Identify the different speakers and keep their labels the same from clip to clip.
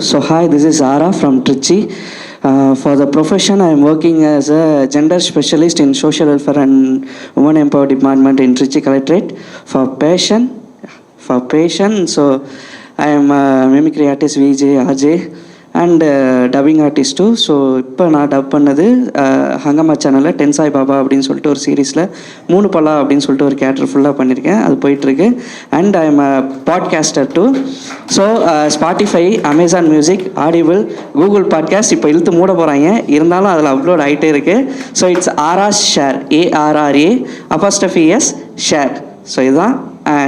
Speaker 1: So, hi, this is Zara from Trichy. Uh, for the profession, I am working as a gender specialist in social welfare and women empowerment department in Trichy Collectorate. For passion, for passion, so I am a mimicry artist VJ Ajay and dubbing ஆர்டிஸ்ட்டும் so இப்போ நான் dub பண்ணது uh, Hungama சேனலில் ten Sai Baba அப்படின்னு சொல்லிட்டு ஒரு சீரீஸில் மூணு பல்லா அப்படின்னு சொல்லிட்டு ஒரு கேரக்டர் ஃபுல்லாக பண்ணியிருக்கேன் அது போயிட்டுருக்கு. And I am a podcaster too so Spotify Amazon music Audible Google podcast இப்போ இழுத்து மூட போகிறாங்க இருந்தாலும் அதில் அப்லோட் ஆகிட்டே இருக்குது so it's RR share ARRA apostrophe S share so இதுதான்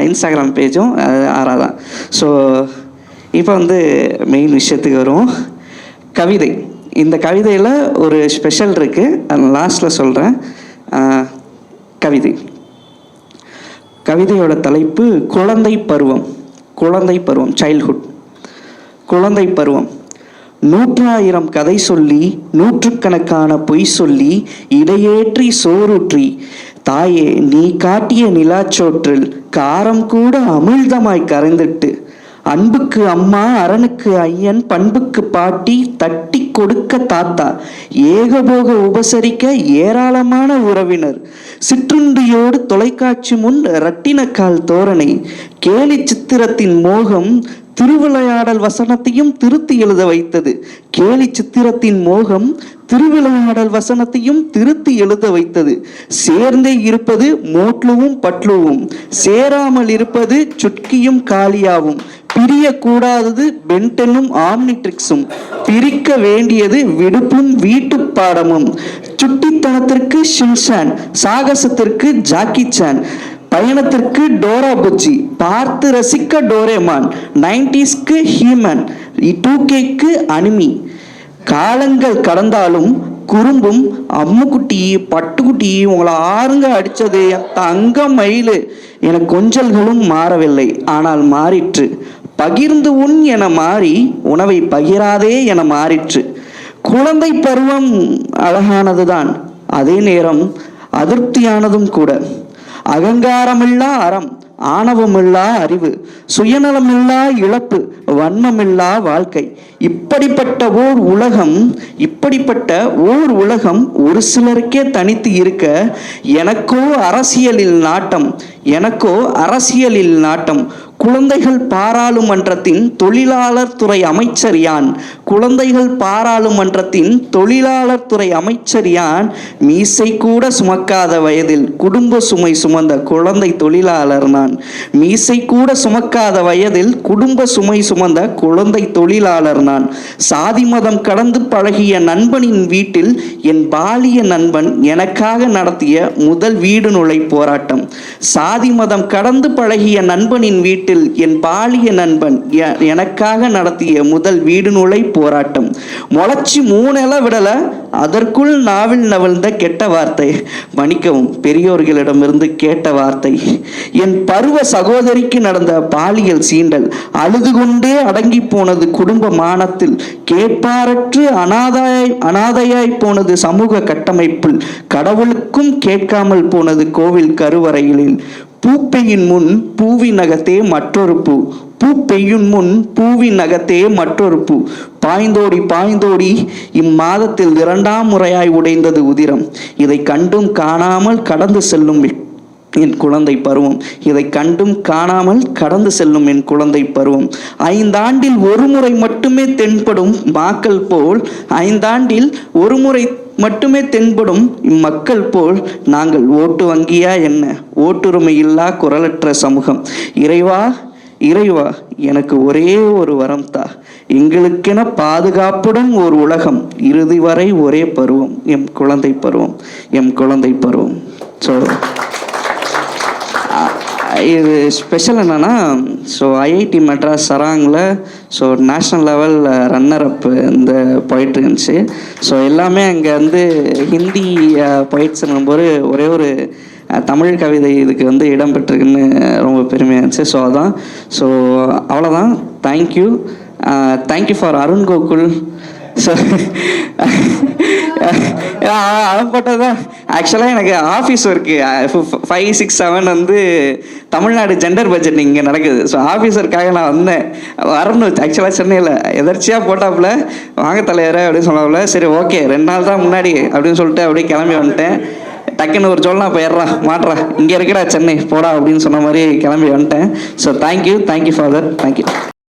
Speaker 1: இன்ஸ்டாகிராம் பேஜும் ஆரா தான். ஸோ இப்போ வந்து மெயின் விஷயத்துக்கு வரும் கவிதை. இந்த கவிதையில் ஒரு ஸ்பெஷல் இருக்குது அது லாஸ்ட்டில் சொல்கிறேன் கவிதை. கவிதையோட தலைப்பு குழந்தை பருவம். குழந்தை பருவம் சைல்ட்ஹுட் குழந்தை பருவம். நூற்றாயிரம் கதை சொல்லி நூற்றுக்கணக்கான பொய் சொல்லி இடையேற்றி சோறுற்றி. தாயே நீ காட்டிய நிலாச்சோற்றில் காரம் கூட அமிழ்தமாய் கரைந்துட்டு. அன்புக்கு அம்மா அரணுக்கு ஐயன் பண்புக்கு பாட்டி தட்டி கொடுக்க தாத்தா ஏகபோக உபசரிக்க ஏராளமான உறவினர். சிற்றுண்டியோடு தொலைக்காட்சி முன் இரட்டினக்கால் தோரணை கேலி சித்திரத்தின் மோகம் திருவிளையாடல் வசனத்தையும் திருத்தி எழுத வைத்தது. கேலி சித்திரத்தின் மோகம் திருவிளையாடல் வசனத்தையும் திருத்தி எழுத வைத்தது. சேர்ந்தே இருப்பது மோட்லுவும் பட்லுவும் சேராமல் இருப்பது சுட்கியும் காலியாவும் பிரியக்கூடாதது பென்டனும் ஆம்னிட்ரிக்ஸும். பிரிக்க வேண்டியது விடுப்பும் வீட்டு பாடமும். சுட்டித்தனத்திற்கு ஷின்ஷான் சாகசத்திற்கு ஜாக்கி சான் பயணத்திற்கு டோரா புஜ்ஜி பார்த்து ரசிக்க டோரேமான் நைன்டிஸ்க்கு ஹியூமன் டூ கேக்கு அனிமி. காலங்கள் கடந்தாலும் குறும்பும் அம்முக்குட்டி பட்டுக்குட்டி உங்களை ஆறுங்க அடித்தது தங்க மயிலு. என கொஞ்சல்களும் மாறவில்லை ஆனால் மாறிற்று. பகிர்ந்து உண் என மாறி உணவை பகிராதே என மாறிற்று. குழந்தை பருவம் அழகானதுதான். அதே நேரம் அதிருப்தியானதும் கூட. அகங்காரமில்லா அறம் ஆணவமில்லா அறிவு சுயநலமில்லா இழப்பு வன்மமில்லா வாழ்க்கை. இப்படிப்பட்ட ஓர் உலகம் இப்படிப்பட்ட ஓர் உலகம் ஒரு சிலருக்கே தனித்து இருக்க எனக்கோ அரசியலில் நாட்டம் எனக்கோ அரசியலில் நாட்டம் குழந்தைகள் பாராளுமன்றத்தின் தொழிலாளர் துறை அமைச்சர் யான் குழந்தைகள் பாராளுமன்றத்தின் தொழிலாளர் துறை அமைச்சர் யான் மீசை கூட சுமக்காத வயதில் குடும்ப சுமை சுமந்த குழந்தை தொழிலாளர் நான். மீசை கூட சுமக்காத வயதில் குடும்ப சுமை சுமந்த குழந்தை தொழிலாளர் நான். சாதி மதம் கடந்து பழகிய நண்பனின் வீட்டில் என் பாலிய நண்பன் எனக்காக நடத்திய முதல் வீடு நுழை போராட்டம். சாதி மதம் கடந்து பழகிய நண்பனின் வீட்டில் என் பாலிய நண்பன் எனக்காக நடத்திய முதல் வீடு நுழை போராட்டம் முளைச்சி மூணெல்லாம் விடலை அதற்குள் நாவில் நவிழ்ந்த கெட்ட வார்த்தை. மன்னிக்கவும் பெரியோர்களிடமிருந்து கேட்ட வார்த்தை. என் பருவ சகோதரிக்கு நடந்த பாலியல் சீண்டல் அழுது கொண்டே அடங்கி போனது குடும்ப மானத்தில் கேட்பாரற்று அனாதாய் அனாதையாய் போனது சமூக கட்டமைப்பில் கடவுளுக்கும் கேட்காமல் போனது கோவில் கருவறைகளில் பூப்பையின் முன் பூவின் நகத்தே மற்றொரு பூ பூ பெய்யும் முன் பூவின் நகத்தே மற்றொரு பூ. பாய்ந்தோடி பாய்ந்தோடி இம்மாதத்தில் இரண்டாம் முறையாய் உடைந்தது உதிரம். இதை கண்டும் காணாமல் கடந்து செல்லும் என் குழந்தை பருவம். இதை கண்டும் காணாமல் கடந்து செல்லும் என் குழந்தை பருவம். ஐந்தாண்டில் ஒரு முறை மட்டுமே தென்படும் மாக்கள் போல் ஐந்தாண்டில் ஒரு முறை மட்டுமே தென்படும் இம்மக்கள் போல் நாங்கள் ஓட்டு வங்கியா என்ன? ஓட்டுரிமை இல்லா குரலற்ற சமூகம். இறைவா இறைவா எனக்கு ஒரே ஒரு வரம் தா. எங்களுக்கென பாதுகாப்புடன் ஒரு உலகம். இறுதி வரை ஒரே பருவம். எம் குழந்தை பருவம். எம் குழந்தை பருவம். ஸோ இது ஸ்பெஷல் என்னென்னா so IIT Madras சராங்கில் so national level runner up இந்த போயிட்டு இருந்துச்சு. ஸோ எல்லாமே அங்கே வந்து ஹிந்தி போயிட்ஸ் போது ஒரே ஒரு தமிழ் கவிதை இதுக்கு வந்து இடம்பெற்றிருக்குன்னு ரொம்ப பெருமையாக இருந்துச்சு. ஸோ அதான். ஸோ அவ்வளோதான் thank you thank you for Arun Gokul. So அவன் போட்டது தான். ஆக்சுவலாக எனக்கு office work five six seven வந்து தமிழ்நாடு ஜெண்டர் பட்ஜெட் இங்கே நடக்குது. ஸோ ஆஃபீஸ் ஒர்க்காக நான் வந்தேன். வரணும். ஆக்சுவலாக சென்னையில் எதர்ச்சியாக போட்டாப்புல. வாங்க தலைவரே அப்படின்னு சொன்னாப்புல. சரி ஓகே ரெண்டு நாள் தான் முன்னாடி அப்படின்னு சொல்லிட்டு அப்படியே கிளம்பி வந்துட்டேன். டக்குன்னு ஒரு சொல்லலாம் போயிடுறா மாட்றா இங்கே இருக்கடா சென்னை போடா அப்படின்னு சொன்ன மாதிரி கிளம்பி வந்துட்டேன். So thank you thank you father thank you